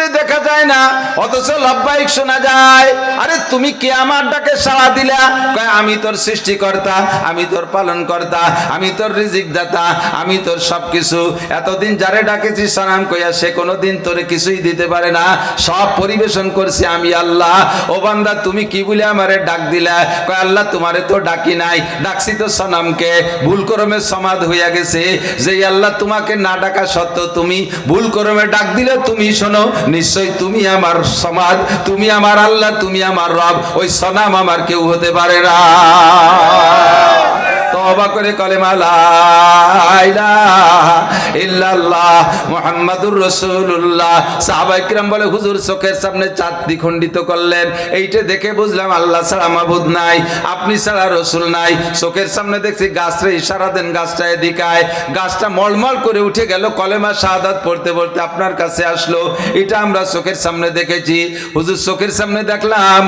রে দেখা যায় না, অথচ লব্বাইক শোনা যায়। আরে, তুমি কে আমার ডাকে সাড়া দিলা? কয়, আমি তোর সৃষ্টিকর্তা, আমি তোর পালন কর্তা আমি তোর রিজিক দাতা আমি তোর সবকিছু। এতদিন যারে ডাকেছি সালাম কইয়া সে কোনোদিন তোরে কিছুই দিতে পারে না। সব পরিবেশন করছি আমি আল্লাহ। ও বান্দা, তুমি কি বলে আমারে ডাক দিলা? কয়, আল্লাহ, তোমারে তো ডাকি নাই। ডাকছি তো সনামকে ভুল করমে সমাধ হইয়া গেছে। যে আল্লাহ তোমাকে না ডাকা সত্ত্বেও তুমি ভুল করমে ডাক দিলে তুমি শোনো নিশ্চয় তুমি আমার সমাজ তুমি আমার আল্লাহ, তুমি আমার রব, ওই সনাম আমার কেউ হতে পারে না। তবা করে কলেমা লা ইলাহা ইল্লাল্লাহ সাহাবায়ে কিরাম বলে, হুজুর, চোখের সামনে চাঁদ দ্বিখণ্ডিত করলেন। এইটা দেখে বুঝলাম আল্লাহ ছাড়া মাবুদ নাই, আপনি ছাড়া রসুল নাই। চোখের সামনে দেখছি গাছরে ইশারা দেন, গাছটা এদিকায়। গাছটা মলমল করে উঠে গেল, কলেমা শাহাদাত পড়তে পড়তে আপনার কাছে আসলো। এটা আমরা চোখের সামনে দেখেছি। হুজুর, চোখের সামনে দেখলাম,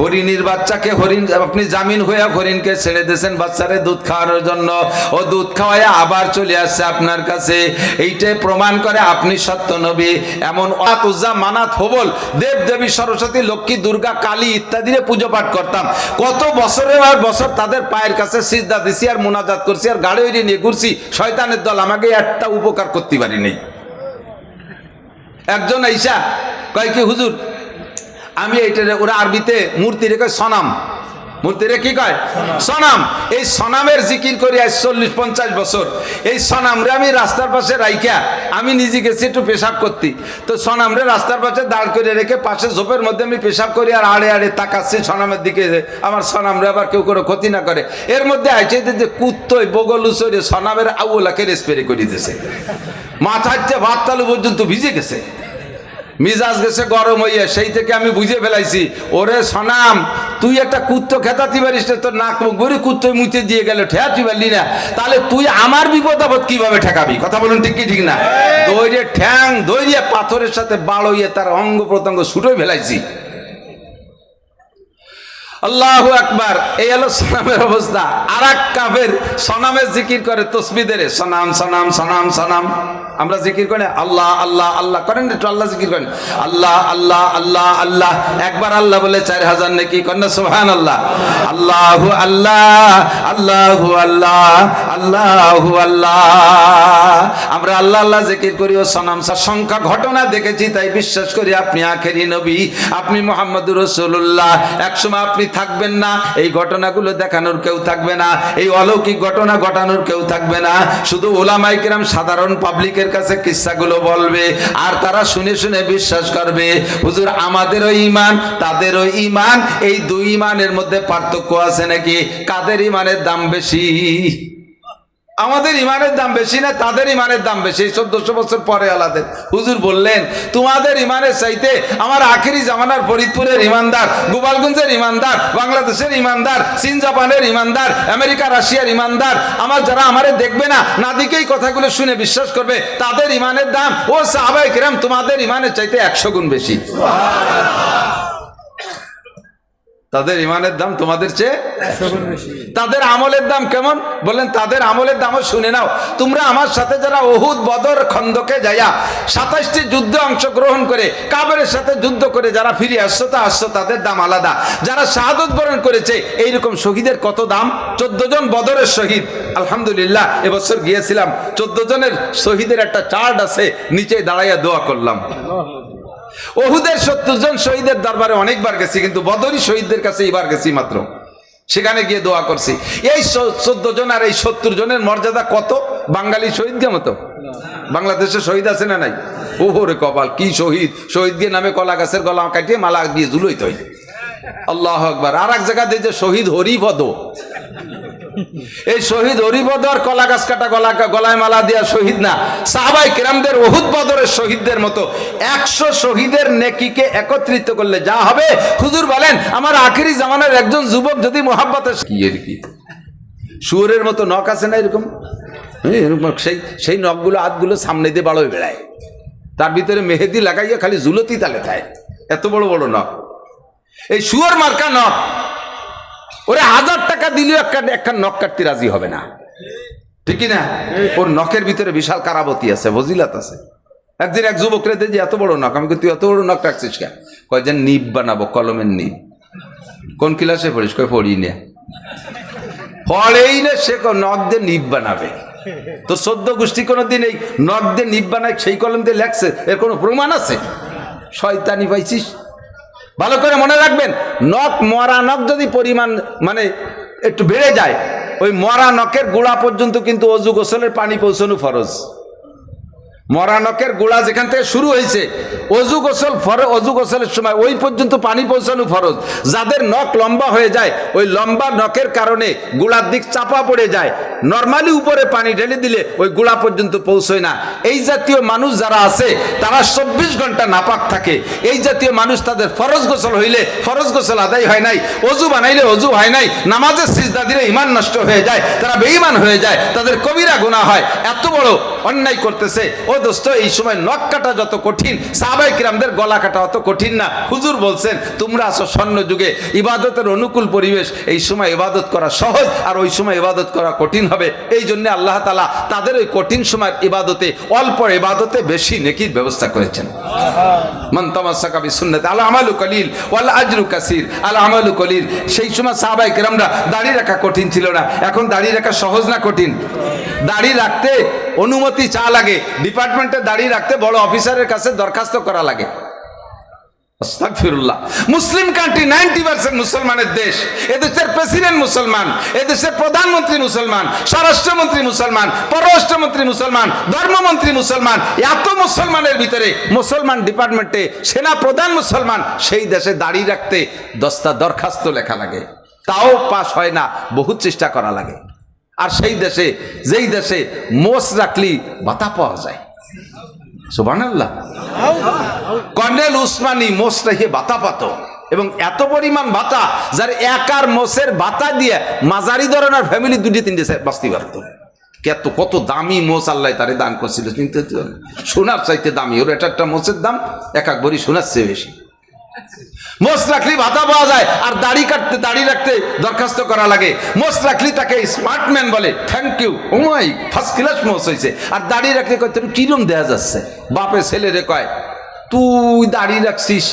হরিণীর বাচ্চাকে হরিণ, আপনি জামিন হইয়া হরিণকে ছেড়ে দিয়েছেন, বাচ্চারে দুধ খাওয়ানোর জন্য ও দুধ খাওয়ায় আবার চলে আসছে আপনার কাছে। এইটাই প্রমাণ করে আপনি সত্য নবী। এমন অনাথ উজ্জা মানাত হবল দেব দেবী সরস্বতী, লক্ষ্মী, দুর্গা, কালী ইত্যাদিরে পুজো পাঠ করতাম। কত বছরের আর বছর তাদের পায়ের কাছে সিজদা দিছি আর মোনাজাত করছি আর গাড়ি উড়িয়ে নিয়ে ঘুরছি। শয়তানের দল আমাকে একটা উপকার করতে পারি নেই। একজন আইসা কয় কি, হুজুর, আমি এইটা ওরা আরবিতে মূর্তি রেখে সনাম। মূর্তি রে কি কয়? সনাম। এই সনামের জিকির করি আজ চল্লিশ পঞ্চাশ বছর। এই সনাম রে আমি রাস্তার পাশে রাইখা আমি নিজে গেছি একটু পেশাব করতি। তো সনাম রে রাস্তার পাশে দাঁড় করে রেখে পাশে ঝোপের মধ্যে আমি পেশাব করি আর আড়ে আড়ে তাকাচ্ছি সনামের দিকে। আমার সনাম রে আবার কেউ কোনো ক্ষতি না করে। এর মধ্যে আইছে যে- যে কুত্তই বগলুসরে সনামের আউলাকে স্প্রে করে দিয়েছে মাথার চেয়ে ভাত তালু পর্যন্ত ভিজে গেছে। মিজাজ গেছে গরম হইয়া, সেই থেকে আমি বুঝে ফেলাইছি, ওরে সনাম, তুই একটা কুত্ত খেতাতে পারিস না তোর নাক মুখ ভরি কুত্তো মুতে দিয়ে গেল ঠেয়াতে পারলি না। তাহলে তুই আমার বিপদ আপদ কীভাবে ঠেকাবি? কথা বলুন ঠিক কি, ঠিক না? দৈরে ঠ্যাং দৈরে পাথরের সাথে বাড় হইয়া তার অঙ্গ প্রত্যঙ্গ ছুটোই ফেলাইছি। আল্লাহ আকবার, এই হলো সনামের অবস্থা। আর এক কাফের সনামের জিকির করে তসবিদের সনাম সনাম সনাম সনাম। আমরা জিকির করি আল্লাহ আল্লাহ আল্লাহ। করেন একটু, আল্লাহ জিকির করেন। আল্লাহ আল্লাহ আল্লাহ আল্লাহ। একবার আল্লাহ বলে চার হাজার নাকি কন্যা সোহান আল্লাহ আল্লাহ আল্লাহ আল্লাহ আল্লাহ আল্লাহ আল্লাহ। আমরা আল্লাহ আল্লাহ জিকির করি ও সনাম সার সংখ্যা ঘটনা দেখেছি, তাই বিশ্বাস করি আপনি আখেরি নবী, আপনি মোহাম্মদুর রসুল্লাহ একসময় আপনি থাকবেন না, এই ঘটনাগুলো দেখানোর কেউ থাকবে না, এই অলৌকিক ঘটনা ঘটানোর কেউ থাকবে না। শুধু ওলামাই কিরাম সাধারণ পাবলিকের কাছে কিস্সাগুলো বলবে, আর তারা শুনে শুনে বিশ্বাস করবে, হুজুর, আমাদেরও ইমান তাদেরও ইমান এই দুই ইমানের মধ্যে পার্থক্য আছে নাকি? কাদের ইমানের দাম বেশি? আমাদের ইমানের দাম বেশি না, তাদের ইমানের দাম বেশি। চোদ্দশো বছর পরে আলাদের। হুজুর বললেন, তোমাদের ইমানের চাইতে আমার আখেরি জামানার ফরিদপুরের ইমানদার গোপালগঞ্জের ইমানদার বাংলাদেশের ইমানদার চীন জাপানের ইমানদার আমেরিকা, রাশিয়ার ইমানদার আমার যারা আমারে দেখবে না না দিকেই কথাগুলো শুনে বিশ্বাস করবে, তাদের ইমানের দাম, ও সাহাবাই কিরাম, তোমাদের ইমানের চাইতে একশো গুণ বেশি। তাদের ইমানের দাম তোমাদের চেয়ে তাদের আমলের দাম কেমন? বললেন তাদের আমলের দামও শুনে নাও। তোমরা আমার সাথে যারা ওহুদ বদর খন্দকে যাইয়া সাতাশটি যুদ্ধে অংশগ্রহণ করে কাবেরের সাথে যুদ্ধ করে যারা ফিরে আসছো তা আসছো তাদের দাম আলাদা। যারা শাহাদত বরণ করেছে এইরকম শহীদের কত দাম? চোদ্দ জন বদরের শহীদ। আলহামদুলিল্লাহ এবছর গিয়েছিলাম। চোদ্দ জনের শহীদের একটা চার্ট আছে নিচে দাঁড়াইয়া দোয়া করলাম। ওহুদের সত্তর জন শহীদের দরবারে অনেকবার গেছি, কিন্তু বদরি শহীদদের কাছে এবার গেছি মাত্র। সেখানে গিয়ে দোয়া করছি। এই চোদ্দ জন আর এই সত্তর জনের মর্যাদা কত? বাঙালি শহীদকে মতো? বাংলাদেশে শহীদ আছে না নাই? ওহরে কপাল, কি শহীদ? শহীদ গিয়ে নামে কলা গাছের গলা কাটিয়ে মালা দিয়ে ঝুলোই তৈ আল্লাহ আকবার। আর এক জায়গাতে যে শহীদ হরিপদ। এই শহীদ হরিবদর কলা গাছ কাটা গলা গলায় মালা দিয়া শহীদ না। সাহাবাই কিরামদের ওহুদ বদরের শহীদদের মতো একশো শহীদের নেকিকে একত্রিত করলে যা হবে। হুজুর বলেন আমার আখেরি জামানের একজন যুবক যদি মোহাব্বতে কি এর কি? শুয়োরের মতো নখ আছে না এরকম? হ্যাঁ, সেই সেই নখগুলো হাতগুলো সামনে দিয়ে বাড়ো বেড়ায়। তার ভিতরে মেহেদি লাগাইয়া খালি জুলতি তালে থায় এত বড় বড় নখ। এই শুয়োর মার্কা নখ। ওরে হাজার টাকা দিলেও একটা একটা নখ কাটতে রাজি হবে না। ঠিকই না? ওর নখের ভিতরে বিশাল কারাবতী আছে ফজিলাত আছে। একদিন এক যুবক রে যে এত বড় নখ আমি তুই এত বড় নখ রাখছিস কেন? কয় যে নিব বানাবো কলমের নিব কোন ক্লাসে পড়িস? কয় পড়ি নে। পড়েই না সে নখ দিয়ে নিব বানাবে। তো সদ্য গোষ্ঠী কোনো দিন এই নখ দিয়ে নিব বানায় সেই কলম দিয়ে লেখছে এর কোনো প্রমাণ আছে? শয়তানি পাইছিস? ভালো করে মনে রাখবেন, নখ, মরা নখ যদি পরিমাণ মানে একটু বেড়ে যায়, ওই মরা নখের গোড়া পর্যন্ত কিন্তু অজু গোসলের পানি পৌঁছানো ফরজ। মরা নখের গোড়া যেখান থেকে শুরু হয়েছে, অজু গোসল ফর অজু গোসলের সময় ওই পর্যন্ত পানি পৌঁছানো ফরজ। যাদের নখ লম্বা হয়ে যায়, ওই লম্বা নখের কারণে গোড়ার দিক চাপা পড়ে যায়। নর্মালি উপরে পানি ঢেলে দিলে ওই গোড়া পর্যন্ত পৌঁছয় না। এই জাতীয় মানুষ যারা আছে, তারা চব্বিশ ঘণ্টা নাপাক থাকে। এই জাতীয় মানুষ তাদের ফরজ গোসল হইলে ফরজ গোসল আদায় হয় নাই, অজু বানাইলে অজু হয় নাই, নামাজের সিজদা দিলে ইমান নষ্ট হয়ে যায়, তারা বেঈমান হয়ে যায়, তাদের কবিরা গুণা হয়। এত বড় অন্যায় করতেছে দোস্ত এই সময় নখ কাটা যত কঠিন সাহাবাই কিরামদের গলা কাটা অত কঠিন না। হুজুর বলছেন তোমরা আসো স্বর্ণ যুগে ইবাদতের অনুকূল পরিবেশ এই সময় ইবাদত করা সহজ আর ওই সময় ইবাদত করা কঠিন হবে। এই জন্য আল্লাহ তালা তাদের ওই কঠিন সময়ের ইবাদতে অল্প ইবাদতে বেশি নেকির ব্যবস্থা করেছেন। মান তামাসসাকা বিসুন্নাতি আল আমালু কলিল ওয়াল আজরু কাসির আল আমালু কলিল। সেই সময় কেরামরা দাড়ি রাখা কঠিন ছিল না এখন দাড়ি রাখা সহজ না কঠিন? দাড়ি রাখতে অনুমতি চা লাগে। ডিপার্টমেন্টে দাঁড়িয়ে রাখতে বড় অফিসারের কাছে দরখাস্ত করা লাগে। মুসলিম কান্ট্রি নাইনটি পার্সেন্ট মুসলমানের দেশ। এদেশের প্রেসিডেন্ট মুসলমান, এদেশের প্রধানমন্ত্রী মুসলমান, স্বরাষ্ট্রমন্ত্রী মুসলমান, পররাষ্ট্রমন্ত্রী মুসলমান, ধর্মমন্ত্রী মুসলমান, এত মুসলমানের ভিতরে মুসলমান ডিপার্টমেন্টে সেনা প্রধান মুসলমান, সেই দেশে দাঁড়িয়ে রাখতে দশটা দরখাস্ত লেখা লাগে। তাও পাস হয় না বহু চেষ্টা করা লাগে। আর সেই দেশে, যেই দেশে মোষ রাখলি, বাতা পাওয়া যায়। সুবহানাল্লাহ। কর্নেল উসমানী মোষ রেখে বাতা পাত। এবং এত পরিমাণ ভাতা যার একার মোষের ভাতা দিয়ে মাঝারি ধরনের ফ্যামিলি দুটি, তিনটে বাঁচতে পারত। কত কত দামি মোষ আল্লাহ তারে দান করছিল, চিন্তা সোনার চাইতে দামি, ওর এটা একটা মোষের দাম এক এক ভরি সোনার চেয়ে বেশি। মোষ রাখলি ভাতা পাওয়া যায় আর দাড়ি কাটতে, দাড়ি রাখতে দরখাস্ত করা লাগে। মোষ রাখলি তাকে স্মার্টম্যান বলে। Thank you oh my first class মোষ হয়েছে আর দাড়ি রাখলে কয়, তোর কিরম দেয়া যাচ্ছে? বাপে ছেলে রে কয়, তুই দাড়ি রাখছিস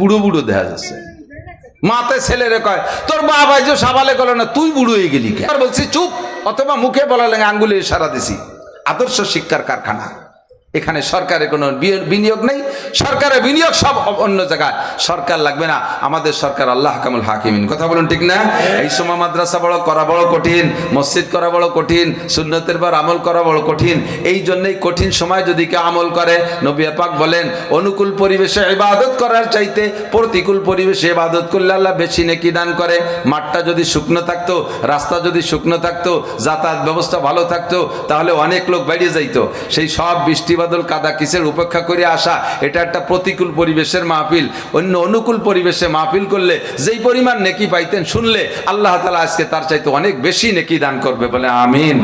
বুড়ো বুড়ো দেখা যাচ্ছে। মাতে ছেলে রে কয়, তোর বাবা যে সাবালে গেল না, তুই বুড়ো হয়ে গেলি আর বলছি, চুপ, অথবা মুখে বলা লাগে, আঙ্গুলে সারা দিছি। আদর্শ শিক্ষার কারখানা। এখানে সরকারের কোনো বিনিয়োগ নেই, সরকারের বিনিয়োগ সব অন্য জায়গায়। সরকার লাগবে না, আমাদের সরকার আল্লাহ কামুল হাকিমিন। কথা বলুন ঠিক না? এই সময় মাদ্রাসা বড়, করা বড় কঠিন, মসজিদ করা বড় কঠিন, সুন্নতের বার আমল করা বড় কঠিন। এই জন্যই কঠিন সময় যদি কেউ আমল করে, নবী পাক বলেন, অনুকূল পরিবেশে ইবাদত করার চাইতে প্রতিকূল পরিবেশে ইবাদত করলে আল্লাহ বেশি নেকি দান করে। মাঠটা যদি শুকনো থাকতো, রাস্তা যদি শুকনো থাকতো, যাতায়াত ব্যবস্থা ভালো থাকতো, তাহলে অনেক লোক বেরিয়ে যাইতো। সেই সব বৃষ্টি বাদল কাদা কিসের উপেক্ষা করে আসা? এটা একটা প্রতিকূল পরিবেশের মাহফিল। অন্য অনুকূল পরিবেশে মাহফিল করলে যেই পরিমাণ নেকি পাইতেন শুনলে আল্লাহ তালা আজকে তার চাইতে অনেক বেশি নেকি দান করবে বলে আমিন।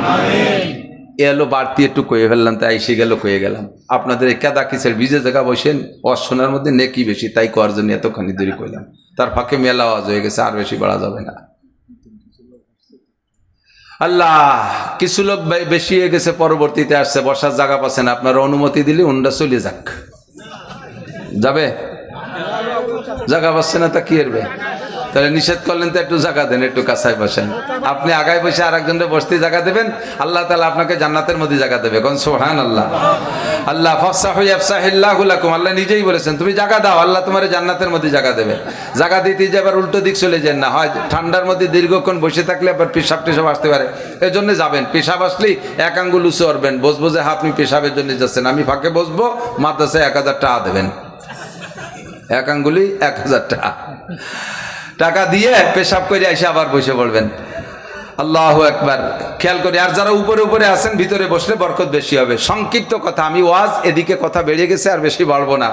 এলো বাড়তি একটু কয়ে ফেললাম, তাই এসে গেল, কয়ে গেলাম। আপনাদের কেদা কিসের বীজে জায়গা বসেন অশোনার মধ্যে নেকি বেশি, তাই করার জন্য এতখানি দেরি কইলাম। তার ফাঁকে মেলা আওয়াজ হয়ে গেছে, আর বেশি বাড়া যাবে না। আল্লাহ, কিছু লোক বেশি হয়ে গেছে, পরবর্তীতে আসছে, বসার জায়গা পাচ্ছেন আপনার অনুমতি দিলে উন্ডা চলে যাক। যাবে? জায়গা পাচ্ছে না তা কি করবে? তাহলে নিষেধ করলেন তো একটু জায়গা দেন একটু কাছায় বসেন। আপনি আগায় বসে আর একজনের বসতে জায়গা দেবেন আল্লাহ তালা আপনাকে জান্নাতের মধ্যে জায়গা দেবে। কোন সোহান আল্লাহ আল্লাহ ফসাহুল্লাহুলাকুম আল্লাহ নিজেই বলেছেন তুমি জায়গা দাও আল্লাহ তোমার জান্নাতের মধ্যে জায়গা দেবে। জায়গা দিতে যে আবার উল্টো দিক চলে যান না হয় ঠান্ডার মধ্যে দীর্ঘক্ষণ বসে থাকলে আবার পেশাব টেশাব আসতে পারে। এর জন্য যাবেন পেশাব আসলেই এক আঙ্গুল উঁচু করবেন বসবো যে হ্যাঁ, আপনি পেশাবের জন্য যাচ্ছেন আমি ফাঁকে বসবো মাদ্রাসায় এক হাজার টাকা দেবেন। এক আঙ্গুলি এক হাজার টাকা। টাকা দিয়ে পেশাব করে এসে আবার বসে পড়বেন। আল্লাহ একবার খেয়াল করি, আর যারা উপরে উপরে আছেন, ভিতরে বসলে বরকত বেশি হবে। সংক্ষিপ্ত কথা, আমি ওয়াজ এদিকে কথা বেড়ে গেছে, আর বেশি বাড়বো না।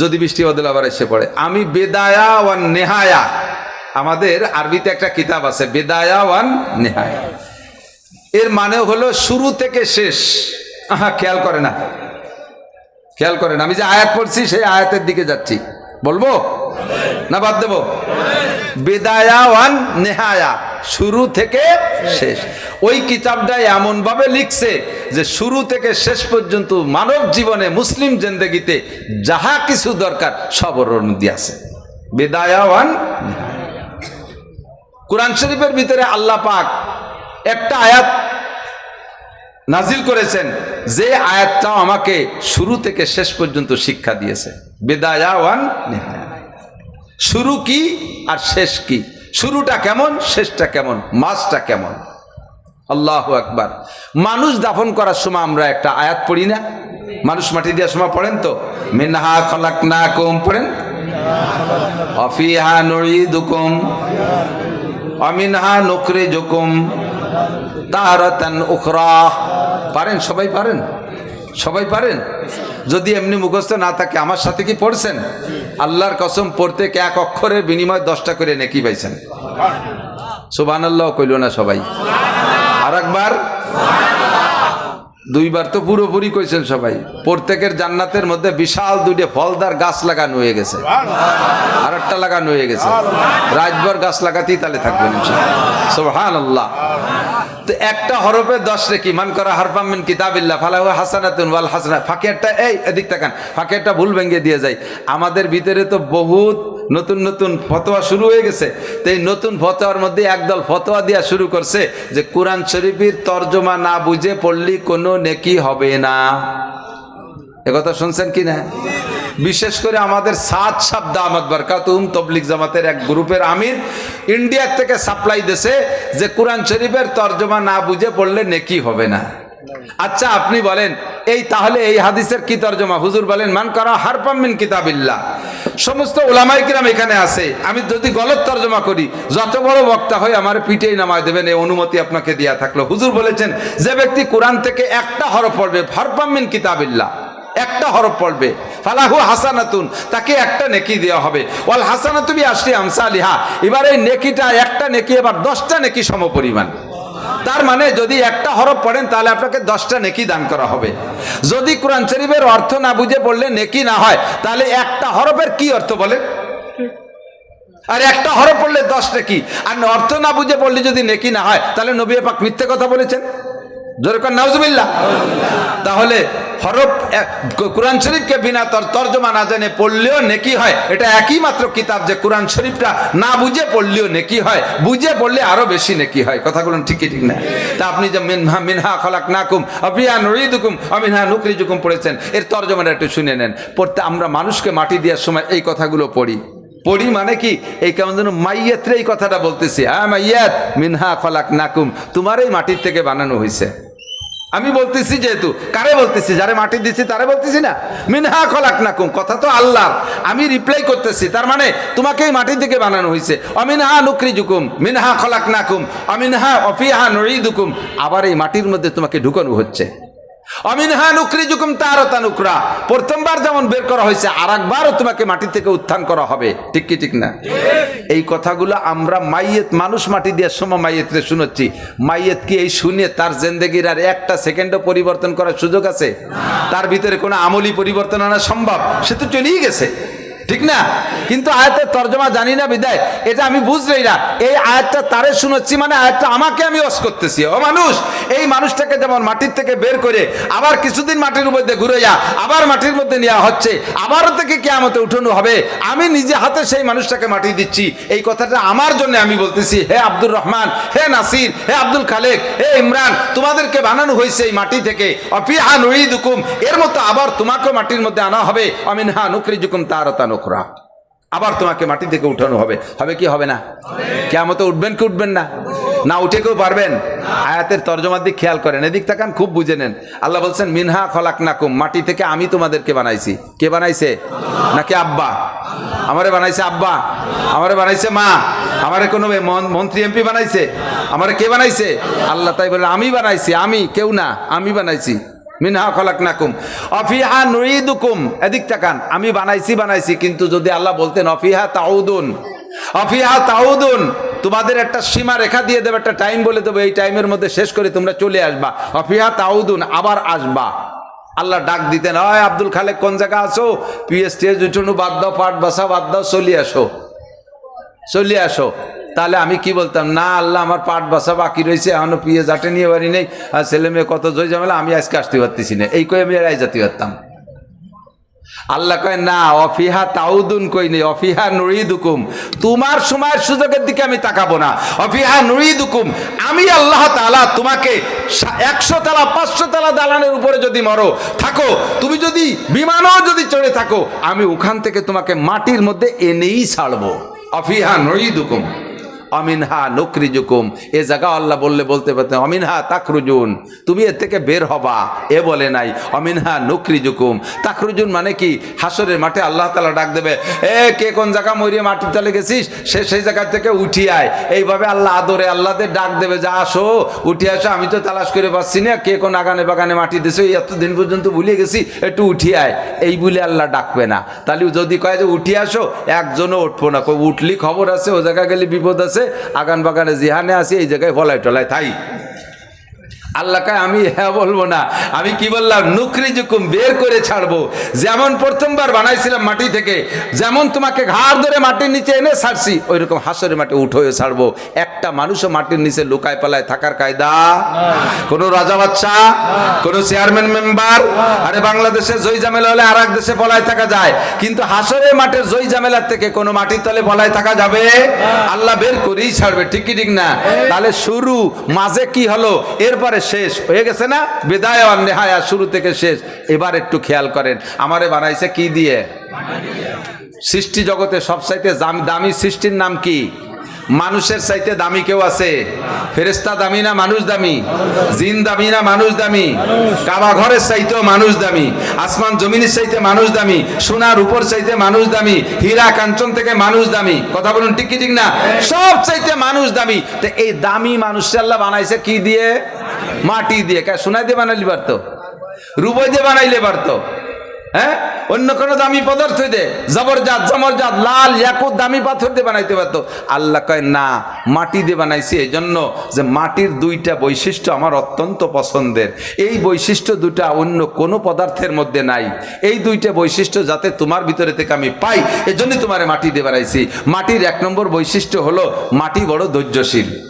যদি বৃষ্টি বদল আবার এসে পড়ে। আমি বেদায়া ওয়ান নেহায়া। আমাদের আরবিতে একটা কিতাব আছে, বেদায়া ওয়ান নেহায়া। এর মানে হলো শুরু থেকে শেষ। আহা, খেয়াল করে না। খেয়াল করেন আমি যে আয়াত পড়ছি, সেই আয়াতের দিকে যাচ্ছি। বলব? না বাদ দেবো? বেদায়া নেহায়া। শুরু থেকে শেষ। ওই কিতাবটা এমন ভাবে লিখছে যে শুরু থেকে শেষ পর্যন্ত মানব জীবনে মুসলিম জেন্দেগিতে যাহা কিছু দরকার সব মধ্যে আছে। বেদায়া ওয়ান কোরআন শরীফের ভিতরে আল্লাহ পাক একটা আয়াত নাজিল করেছেন। যে আয়াতটাও আমাকে শুরু থেকে শেষ পর্যন্ত শিক্ষা দিয়েছে। বেদায়া ওয়ান নেহায়া। শুরু কি আর শেষ কি? শুরুটা কেমন, শেষটা কেমন মাসটা কেমন? আল্লাহ একবার মানুষ দাফন করার সময় আমরা একটা আয়াত পড়ি না? মানুষ মাটি দেওয়ার সময় পড়েন তো? মিনহা খলাক না কম পড়েন? অফিহা নুইদুকুম অমিনহা নকরে জুকুম তাহারাতান উখরা। পারেন? সবাই পারেন? সবাই পারেন? যদি এমনি মুখস্থ না থাকে, আমার সাথে কি পড়ছেন? আল্লাহর কসম, পড়তে এক অক্ষরের বিনিময় দশটা করে নেকি পাইছেন। সুবান আল্লাহ কইল না সবাই। আর একবার দুইবার তো পুরোপুরি কইছেন সবাই। প্রত্যেকের জান্নাতের মধ্যে বিশাল দুইটা ফলদার গাছ লাগানো হয়ে গেছে। আর একটা লাগানো হয়ে গেছে। রাজভর গাছ লাগাতেই তাহলে থাকবেন সোহান আল্লাহ তো একটা হরফে দশ রেখি মান করা হারফামিন কিতাবিল্লাহ, ফালাহু হাসানাতুন ওয়াল হাসানা। ফাঁকিয়ারটা এই এদিক তাকান ফাঁকিয়ারটা ভুল ভেঙে দিয়ে যায় আমাদের ভিতরে তো বহুত নতুন নতুন ফতোয়া শুরু হয়ে গেছে। তো এই নতুন ফতোয়ার মধ্যে একদল ফতোয়া দেওয়া শুরু করছে যে কোরআন শরীফের তর্জমা না বুঝে পড়লি কোনো নেকি হবে না। একথা শুনছেন কি না? বিশেষ করে আমাদের সাত শব্দ আহমদ বরকাতুম তবলিক জামাতের এক গ্রুপের আমির ইন্ডিয়ার থেকে সাপ্লাই দেশে যে কোরআন শরীফের তর্জমা না বুঝে পড়লে নেকি হবে না। আচ্ছা আপনি বলেন, এই তাহলে এই হাদিসের কি তর্জমা? হুজুর বলেন, মান করা হারপামিন কিতাবিল্লাহ। সমস্ত ওলামাই কিরাম এখানে আছে। আমি যদি গলত তর্জমা করি, যত বড় বক্তা হয় আমার পিঠেই নামায় দেবেন, এই অনুমতি আপনাকে দেয়া থাকল। হুজুর বলেছেন, যে ব্যক্তি কোরআন থেকে একটা হরফ পড়বে হারপামিন কিতাবিল্লাহ। একটা হরফ পড়বে। ফালাহু হাসানাতুন, তাকে একটা নেকি দেওয়া হবে। ওয়াল হাসানাতুবি আসলি আমসালিহা, এবার এই নেকিটা, একটা নেকি, এবার দশটা নেকি সমপরিমাণ। তার মানে যদি একটা হরফ পড়েন, তাহলে আপনাকে দশটা নেকি দান করা হবে। যদি কোরআন শরীফের অর্থ না বুঝে পড়লে নেকি না হয়, তাহলে একটা হরফের কি অর্থ বলে? আর একটা হরফ পড়লে দশ নেকি। আর অর্থ না বুঝে পড়লে যদি নেকি না হয়, তাহলে নবী পাক মিথ্যে কথা বলেছেন। তাহলে হরফ কোরআন শরীফকে বিনা তর তর্জমা না জানে পড়লেও নেকি হয়। এটা একই মাত্র কিতাব যে কোরআন শরীফটা না বুঝে পড়লেও নেকি হয়। বুঝে পড়লে আরও বেশি নেকি হয়। কথাগুলো ঠিকই, ঠিক না? তা আপনি যে মিনহা মিনহা খলাক নাকুম অবিয়া নুরিদুকুম, অমিনহা নুকরিজুকুম পড়েছেন, এর তর্জমাটা একটু শুনে নেন। পড়তে আমরা মানুষকে মাটি দেওয়ার সময় এই কথাগুলো পড়ি। পড়ি মানে কি? এই কেমন যেন মাইয়াত্রে এই কথাটা বলতেছি হ্যাঁ মাইয়াত, মিনহা খলাক নাকুম তোমার এই মাটির থেকে বানানো হয়েছে আমি বলতেছি যেহেতু, কারে বলতেছি? যারে মাটি দিচ্ছি তারে বলতেছি না? মিনহা খলাক নাকুম কথা তো আল্লাহর। আমি রিপ্লাই করতেছি, তার মানে তোমাকে এই মাটি থেকে বানানো হয়েছে অমিনহা নুকরি জুকুম মিনহা খলাক নাকুম অমিনহা অফিহা নড়িদুকুম আবার এই মাটির মধ্যে তোমাকে ঢুকানো হচ্ছে। অমিনহা নুকরি জুকুম তারতা প্রথমবার যেমন বের করা হয়েছে আর একবারও তোমাকে মাটি থেকে উত্থান করা হবে। ঠিক কি, ঠিক না? এই কথাগুলো আমরা মাইয়েত, মানুষ মাটি দেওয়ার সময় মাইয়েতরে শুনেছি। মাইয়েত কি এই শুনে তার জেন্দেগির আর একটা সেকেন্ডও পরিবর্তন করার সুযোগ আছে? তার ভিতরে কোনো আমলি পরিবর্তন আনা সম্ভব? সে তো চলেই গেছে। ঠিক না? কিন্তু আয়াতের তর্জমা জানি না বিদায়। এটা আমি বুঝলেই না। এই আয়াতটা তারে শুনেছি মানে আয়াতটা আমাকে আমি অস করতেছি। ও মানুষ, এই মানুষটাকে যেমন মাটির থেকে বের করে আবার কিছুদিন মাটির মধ্যে ঘুরে যা, আবার মাটির মধ্যে নেওয়া হচ্ছে আবারও থেকে কেয়ামতে উঠানো হবে। আমি নিজে হাতে সেই মানুষটাকে মাটি দিচ্ছি। এই কথাটা আমার জন্য আমি বলতেছি, হে আব্দুর রহমান, হে নাসির, হে আব্দুল খালেক, হে ইমরান, তোমাদেরকে বানানো হয়েছে এই মাটি থেকে। অফিহা নুইদুকুম এর মতো আবার তোমাকেও মাটির মধ্যে আনা হবে। অমিনহা নুকরিজুকুম তারতা নুকরা আবার তোমাকে মাটি থেকে উঠানো হবে। হবে কি হবে না? কেমন উঠবেন কি উঠবেন না? না উঠে কেউ পারবেন? আয়াতের তর্জমার দিক খেয়াল করেন। এদিক তাকান, খুব বুঝে নেন। আল্লাহ বলছেন, মিনহা খলাক নাকুম মাটি থেকে আমি তোমাদেরকে বানাইছি। কে বানাইছে? নাকি আব্বা? আমারে বানাইছে আব্বা? আমারে বানাইছে মা? আমারে কোনো মন্ত্রী, এমপি বানাইছে? আমারে কে বানাইছে? আল্লাহ তাই বলে, আমি বানাইছি, আমি, কেউ না, আমি বানাইছি। মিনহা খলাক নাকুম অফিহা নুইদুকুম এদিক তাকান, আমি বানাইছি বানাইছি, কিন্তু যদি আল্লাহ বলতেন, অফিহা তাউদুন অফিহা তাউদুন, তোমাদের একটা সীমা রেখা দিয়ে দেবে, একটা টাইম বলে দেবো, এই টাইমের মধ্যে শেষ করে তোমরা চলে আসবা। অফিহা তাউদুন, আবার আসবা। আল্লাহ ডাক দিতেন হয় আব্দুল খালেক, কোন জায়গা আছো? পিএসটি জুটুনু বাদ দাও পাট বাসা বাদ দাও, চলে আসো। চলে আসো। তাহলে আমি কি বলতাম? না, আল্লাহ আমার পাট বাসা বাকি রয়েছে, এখনও পিয়ে জাটে নিয়ে বাড়ি নেই, আর ছেলে মেয়ে কত জয় ঝামেলা, আমি আজকে আসতে পারতেছি না। এই কয়ে আমি এড়াই যেতে পারতাম। আল্লাহ কয়, না, অফিহা তাউদুন কই নেই, অফিহা নুরিদুকুম তোমার সময়ের সুযোগের দিকে আমি তাকাবো না। অফিহা নুরিদুকুম আমি আল্লাহ তাআলা তোমাকে একশো তালা, পাঁচশো তালা দালানের উপরে যদি মরো, থাকো। তুমি যদি বিমানও যদি চড়ে থাকো, আমি ওখান থেকে তোমাকে মাটির মধ্যে এনেই ছাড়বো। অফিহা নুরিদুকুম অমিনহা নকরিজুকুম এ জায়গা আল্লাহ বললে, বলতে পারতেন অমিন হা তাকরুজুন তুমি এর থেকে বের হবা। এ বলে নাই, অমিনহা নকরিজুকুম তাকরুজুন মানে কি? হাসরের মাঠে আল্লাহ তালা ডাক দেবে, এ, কে কোন জায়গা মরিয়ে মাটির তলে গেছিস? সে, সেই জায়গা থেকে উঠি আয়। এইভাবে আল্লাহ আদরে আল্লাহদের ডাক দেবে, যা, আসো, উঠে আসো, আমি তো তালাশ করে পাচ্ছি না। কে কোন আগানে বাগানে মাটি দিছো এতদিন পর্যন্ত ভুলে গেছি, একটু উঠি আয়। এই বলে আল্লাহ ডাকবে না। তাহলে যদি কয় যে, উঠি আসো, একজনও উঠবো না। উঠলি খবর আছে, ও জায়গা গেলে বিপদ আছে? আগান বাগানে জিহানে আছি এই জায়গায় ফলাই টলাই থাই। আল্লাহ কয়, আমি হ্যাঁ বলব না। আমি কি বললাম? নুকরি জুকুম বের করে ছাড়বো। যেমন প্রথমবার বানাইছিলাম মাটি থেকে, যেমন তোমাকে ঘাড় ধরে মাটির নিচে এনে ছাড়ছি ওই রকম হাসরে মাটি উঠে ছাড়বো। একটা মানুষও মাটির নিচে লুকায় পালায় থাকার কায়দা? কোনো রাজা বাচ্চা? কোনো চেয়ারম্যান মেম্বার? আরে বাংলাদেশে জয় জামেলা হলে আর দেশে পলায় থাকা যায়। কিন্তু হাসরের মাঠের জয় জামেলার থেকে কোনো মাটির তলে পলায় থাকা যাবে? আল্লাহ বের করেই ছাড়বে ঠিকই ঠিক না? তাহলে শুরু, মাঝে কি হলো? এরপরে শেষ। হয়ে গেছে না? বেদায় নেহায়া শুরু থেকে শেষ। এবার একটু খেয়াল করেন। আমারে বানাইছে কি দিয়ে? সৃষ্টি জগতে সবচাইতে দাম- সৃষ্টির নাম কি? মানুষের চাইতে দামি কেউ আছে? ফেরেস্তা দামি না মানুষ দামি? জিন দামি না মানুষ দামি? কাবা ঘরের চাইতেও মানুষ দামি। আসমান জমিনের চাইতে মানুষ দামি। সোনার উপর চাইতে মানুষ দামি। হীরা কাঞ্চন থেকে মানুষ দামি। কথা বলুন ঠিক কি ঠিক না? সব চাইতে মানুষ দামি। তো এই দামি মানুষ আল্লাহ বানাইছে কি দিয়ে? মাটি দিয়ে। কে, সোনা দিয়ে বানাইলে পারতো? রুবই দিয়ে বানাইলে পারতো? হ্যাঁ? অন্য কোনো দামি পদার্থ দে জবরজাত, জমরজাত, লাল ইয়াকুত দামি পাথর দিয়ে বানাইতে পারত। আল্লাহ কয়, না, মাটি দিয়ে বানাইছি এই জন্য যে মাটির দুইটা বৈশিষ্ট্য আমার অত্যন্ত পছন্দের। এই বৈশিষ্ট্য দুটা অন্য কোনো পদার্থের মধ্যে নাই। এই দুইটা বৈশিষ্ট্য যাতে তোমার ভিতরে থেকে আমি পাই এজন্য তোমারে মাটি দিয়ে বানাইছি। মাটির এক নম্বর বৈশিষ্ট্য হলো মাটি বড় ধৈর্যশীল।